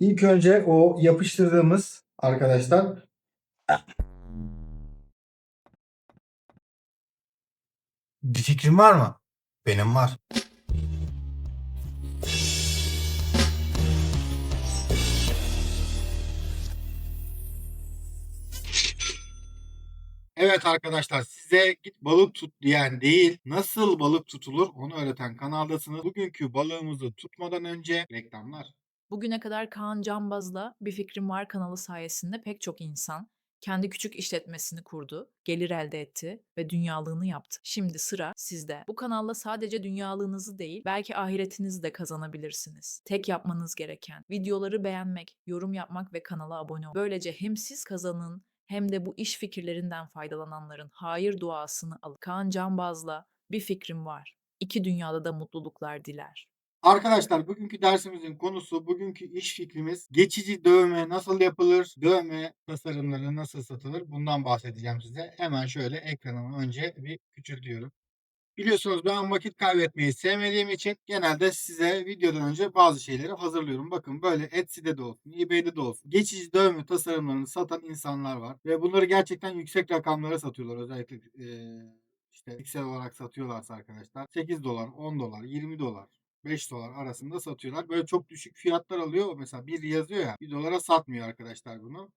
İlk önce o yapıştırdığımız arkadaşlar bir fikrin var mı? Benim var. Evet arkadaşlar size git balık tut diyen değil nasıl balık tutulur onu öğreten kanaldasınız. Bugünkü balığımızı tutmadan önce reklamlar. Bugüne kadar Kaan Cambaz'la Bir Fikrim Var kanalı sayesinde pek çok insan kendi küçük işletmesini kurdu, gelir elde etti ve dünyalığını yaptı. Şimdi sıra sizde. Bu kanalla sadece dünyalığınızı değil, belki ahiretinizi de kazanabilirsiniz. Tek yapmanız gereken videoları beğenmek, yorum yapmak ve kanala abone olmak. Böylece hem siz kazanın hem de bu iş fikirlerinden faydalananların hayır duasını alın. Kaan Cambaz'la Bir Fikrim Var. İki dünyada da mutluluklar diler. Arkadaşlar bugünkü dersimizin konusu, bugünkü iş fikrimiz geçici dövme nasıl yapılır, dövme tasarımları nasıl satılır bundan bahsedeceğim size. Hemen şöyle ekranımı önce bir küçültüyorum. Biliyorsunuz ben vakit kaybetmeyi sevmediğim için genelde size videodan önce bazı şeyleri hazırlıyorum. Bakın böyle Etsy'de de olsun, eBay'de de olsun. Geçici dövme tasarımlarını satan insanlar var. Ve bunları gerçekten yüksek rakamlara satıyorlar. Özellikle eee, işte piksel olarak satıyorlarsa arkadaşlar. 8 dolar, 10 dolar, 20 dolar. 5 dolar arasında satıyorlar. Böyle çok düşük fiyatlar alıyor. Mesela bir yazıyor ya 1 dolara satmıyor arkadaşlar bunu.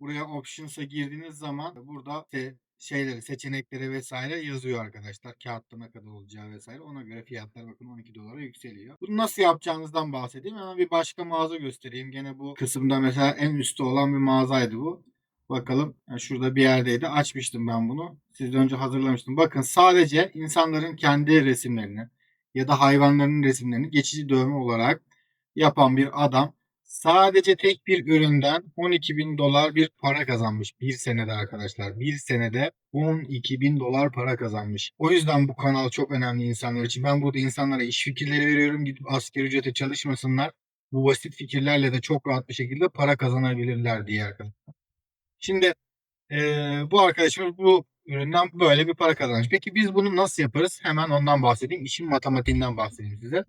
Buraya options'a girdiğiniz zaman burada işte şeyleri, seçenekleri vesaire yazıyor arkadaşlar. Kağıtta ne kadar olacağı vesaire. Ona göre fiyatlar bakın 12 dolara yükseliyor. Bunu nasıl yapacağınızdan bahsedeyim. Hemen bir başka mağaza göstereyim. Gene bu kısımda mesela en üstte olan bir mağazaydı bu. Bakalım yani şurada bir yerdeydi. Açmıştım ben bunu. Sizden önce hazırlamıştım. Bakın sadece insanların kendi resimlerini ya da hayvanların resimlerini geçici dövme olarak yapan bir adam sadece tek bir üründen 12 bin dolar bir para kazanmış. Bir senede arkadaşlar. Bir senede 12 bin dolar para kazanmış. O yüzden bu kanal çok önemli insanlar için. Ben burada insanlara iş fikirleri veriyorum. Gidip asgari ücrete çalışmasınlar. Bu basit fikirlerle de çok rahat bir şekilde para kazanabilirler diye arkadaşlar. Şimdi eee, bu arkadaşımız bu üründen böyle bir para kazanmış. Peki biz bunu nasıl yaparız? Hemen ondan bahsedeyim. İşin matematiğinden bahsedeyim size.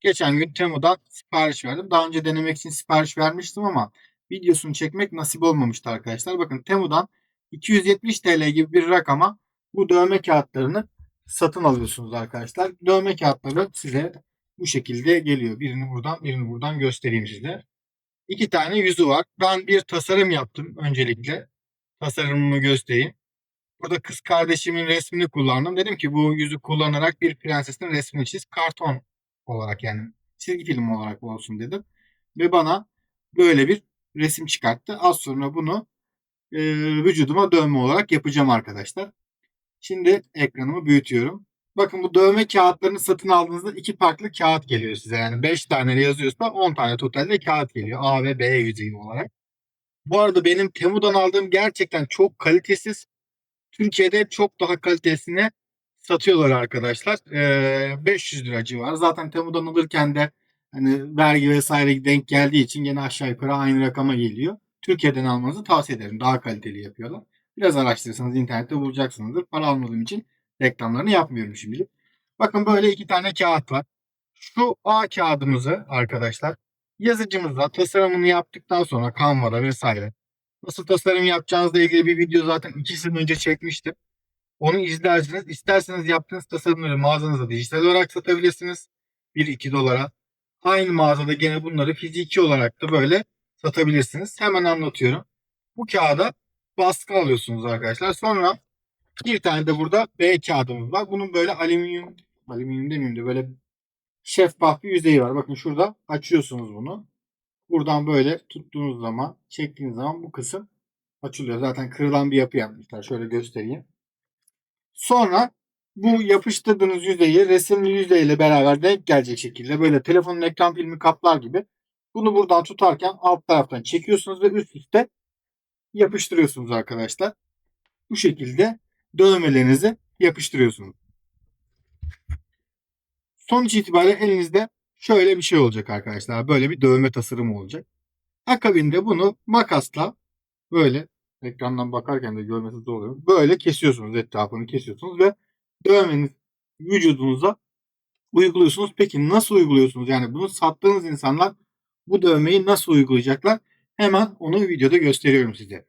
Geçen gün Temu'dan sipariş verdim. Daha önce denemek için sipariş vermiştim ama videosunu çekmek nasip olmamıştı arkadaşlar. Bakın Temu'dan 270 TL gibi bir rakama bu dövme kağıtlarını satın alıyorsunuz arkadaşlar. Dövme kağıtları size bu şekilde geliyor. Birini buradan birini buradan göstereyim size. İki tane yüzü var. Ben bir tasarım yaptım öncelikle. Tasarımımı göstereyim. Burada kız kardeşimin resmini kullandım. Dedim ki bu yüzü kullanarak bir prensesin resmini çiz. Karton olarak yani çizgi film olarak olsun dedim. Ve bana böyle bir resim çıkarttı. Az sonra bunu e, vücuduma dövme olarak yapacağım arkadaşlar. Şimdi ekranımı büyütüyorum. Bakın bu dövme kağıtlarını satın aldığınızda iki farklı kağıt geliyor size. Yani 5 tane yazıyorsa 10 tane totalde kağıt geliyor. A ve B yüzeyi olarak. Bu arada benim Temu'dan aldığım gerçekten çok kalitesiz. Türkiye'de çok daha kalitesine satıyorlar arkadaşlar. Ee, 500 lira civarı. Zaten Temu'dan alırken de hani vergi vesaire denk geldiği için gene aşağı yukarı aynı rakama geliyor. Türkiye'den almanızı tavsiye ederim. Daha kaliteli yapıyorlar. Biraz araştırırsanız internette bulacaksınızdır. Para almadığım için reklamlarını yapmıyorum şimdilik. Bakın böyle iki tane kağıt var. Şu A kağıdımızı arkadaşlar yazıcımızla tasarımını yaptıktan sonra Canva'da vesaire nasıl tasarım yapacağınızla ilgili bir video zaten iki sene önce çekmiştim. Onu izlersiniz. İsterseniz yaptığınız tasarımları mağazanızda dijital olarak satabilirsiniz. 1-2 dolara. Aynı mağazada gene bunları fiziki olarak da böyle satabilirsiniz. Hemen anlatıyorum. Bu kağıda baskı alıyorsunuz arkadaşlar. Sonra bir tane de burada B kağıdımız var. Bunun böyle alüminyum, alüminyum demeyeyim de böyle şeffaf bir yüzeyi var. Bakın şurada açıyorsunuz bunu. Buradan böyle tuttuğunuz zaman, çektiğiniz zaman bu kısım açılıyor. Zaten kırılan bir yapı yapmışlar. Şöyle göstereyim. Sonra bu yapıştırdığınız yüzeyi resimli yüzeyle beraber denk gelecek şekilde böyle telefonun ekran filmi kaplar gibi bunu buradan tutarken alt taraftan çekiyorsunuz ve üst üste yapıştırıyorsunuz arkadaşlar. Bu şekilde dövmelerinizi yapıştırıyorsunuz. Sonuç itibariyle elinizde şöyle bir şey olacak arkadaşlar. Böyle bir dövme tasarımı olacak. Akabinde bunu makasla böyle ekrandan bakarken de görmesi zor oluyor. Böyle kesiyorsunuz etrafını kesiyorsunuz ve dövmeniz vücudunuza uyguluyorsunuz. Peki nasıl uyguluyorsunuz? Yani bunu sattığınız insanlar bu dövmeyi nasıl uygulayacaklar? Hemen onu videoda gösteriyorum size.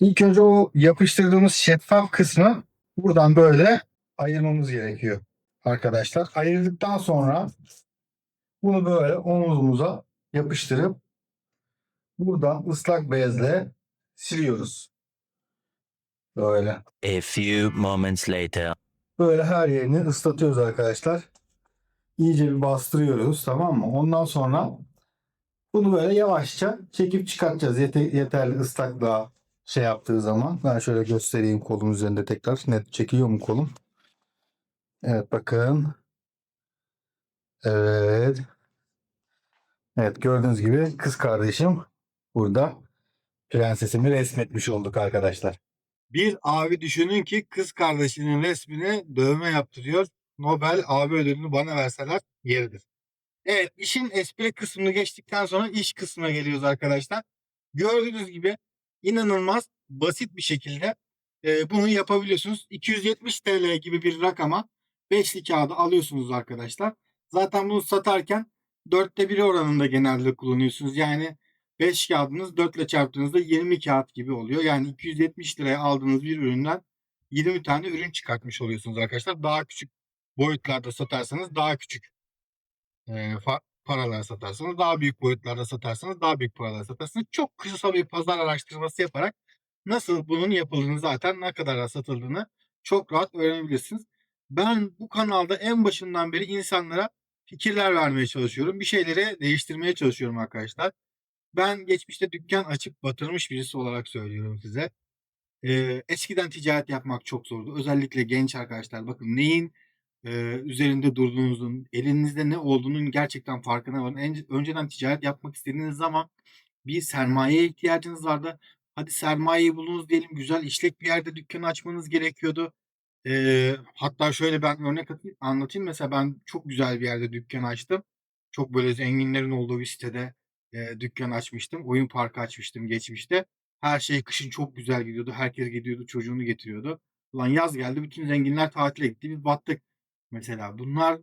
İlk önce o yapıştırdığımız şeffaf kısmı buradan böyle ayırmamız gerekiyor arkadaşlar. Ayırdıktan sonra bunu böyle omuzumuza yapıştırıp buradan ıslak bezle siliyoruz. Böyle. A few moments later. Böyle her yerini ıslatıyoruz arkadaşlar. İyice bir bastırıyoruz tamam mı? Ondan sonra bunu böyle yavaşça çekip çıkartacağız. Yete- yeterli ıslaklığa şey yaptığı zaman. Ben şöyle göstereyim kolum üzerinde tekrar. Net çekiyor mu kolum? Evet bakın. Evet. Evet gördüğünüz gibi kız kardeşim burada prensesimi resmetmiş olduk arkadaşlar. Bir abi düşünün ki kız kardeşinin resmine dövme yaptırıyor. Nobel abi ödülünü bana verseler yeridir. Evet işin espri kısmını geçtikten sonra iş kısmına geliyoruz arkadaşlar. Gördüğünüz gibi inanılmaz basit bir şekilde e, bunu yapabiliyorsunuz. 270 TL gibi bir rakama beşli kağıdı alıyorsunuz arkadaşlar. Zaten bunu satarken dörtte biri oranında genelde kullanıyorsunuz. Yani 5 kağıdınız 4 ile çarptığınızda 20 kağıt gibi oluyor. Yani 270 liraya aldığınız bir üründen 20 tane ürün çıkartmış oluyorsunuz arkadaşlar. Daha küçük boyutlarda satarsanız daha küçük e, paralar satarsanız daha büyük boyutlarda satarsanız daha büyük paralar satarsınız. Çok kısa bir pazar araştırması yaparak nasıl bunun yapıldığını zaten ne kadar satıldığını çok rahat öğrenebilirsiniz. Ben bu kanalda en başından beri insanlara fikirler vermeye çalışıyorum. Bir şeyleri değiştirmeye çalışıyorum arkadaşlar. Ben geçmişte dükkan açıp batırmış birisi olarak söylüyorum size. Ee, eskiden ticaret yapmak çok zordu. Özellikle genç arkadaşlar bakın neyin e, üzerinde durduğunuzun, elinizde ne olduğunun gerçekten farkına varın. En, önceden ticaret yapmak istediğiniz zaman bir sermayeye ihtiyacınız vardı. Hadi sermayeyi buldunuz diyelim güzel işlek bir yerde dükkan açmanız gerekiyordu. Ee, hatta şöyle ben örnek atayım- anlatayım. Mesela ben çok güzel bir yerde dükkan açtım. Çok böyle zenginlerin olduğu bir sitede e, dükkan açmıştım. Oyun parkı açmıştım geçmişte. Her şey kışın çok güzel gidiyordu. Herkes gidiyordu, çocuğunu getiriyordu. Ulan yaz geldi, bütün zenginler tatile gitti. Biz battık. Mesela bunlar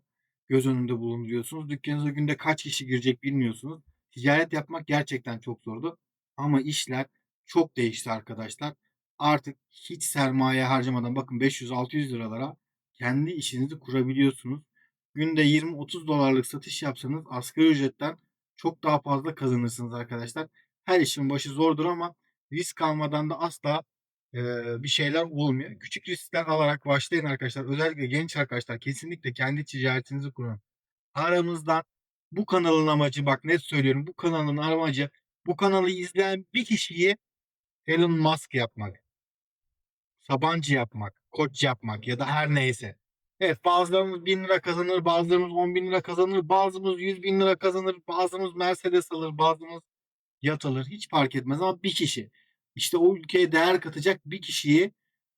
göz önünde bulunduruyorsunuz. Dükkanınıza günde kaç kişi girecek bilmiyorsunuz. Ticaret yapmak gerçekten çok zordu. Ama işler çok değişti arkadaşlar. Artık hiç sermaye harcamadan bakın 500-600 liralara kendi işinizi kurabiliyorsunuz. Günde 20-30 dolarlık satış yapsanız asgari ücretten çok daha fazla kazanırsınız arkadaşlar. Her işin başı zordur ama risk almadan da asla eee, bir şeyler olmuyor. Küçük riskler alarak başlayın arkadaşlar. Özellikle genç arkadaşlar kesinlikle kendi ticaretinizi kurun. Aramızdan bu kanalın amacı bak net söylüyorum bu kanalın amacı bu kanalı izleyen bir kişiyi Elon Musk yapmak. Sabancı yapmak, koç yapmak ya da her neyse. Evet bazılarımız 1000 lira kazanır, bazılarımız 10 bin lira kazanır, bazımız 100 bin lira kazanır, bazımız Mercedes alır, bazımız yat alır. Hiç fark etmez ama bir kişi. İşte o ülkeye değer katacak bir kişiyi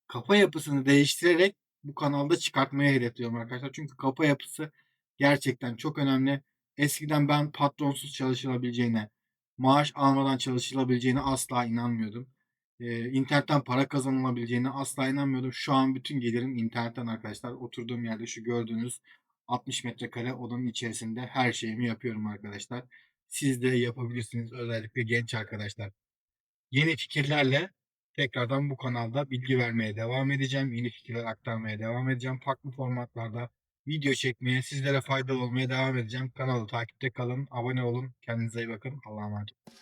kafa yapısını değiştirerek bu kanalda çıkartmaya hedefliyorum arkadaşlar. Çünkü kafa yapısı gerçekten çok önemli. Eskiden ben patronsuz çalışılabileceğine, maaş almadan çalışılabileceğine asla inanmıyordum. Ee, internetten para kazanılabileceğine asla inanmıyordum. Şu an bütün gelirim internetten arkadaşlar. Oturduğum yerde şu gördüğünüz 60 metrekare odanın içerisinde her şeyimi yapıyorum arkadaşlar. Siz de yapabilirsiniz özellikle genç arkadaşlar. Yeni fikirlerle tekrardan bu kanalda bilgi vermeye devam edeceğim. Yeni fikirler aktarmaya devam edeceğim. Farklı formatlarda video çekmeye, sizlere faydalı olmaya devam edeceğim. Kanalı takipte kalın, abone olun. Kendinize iyi bakın. Allah'a emanet olun.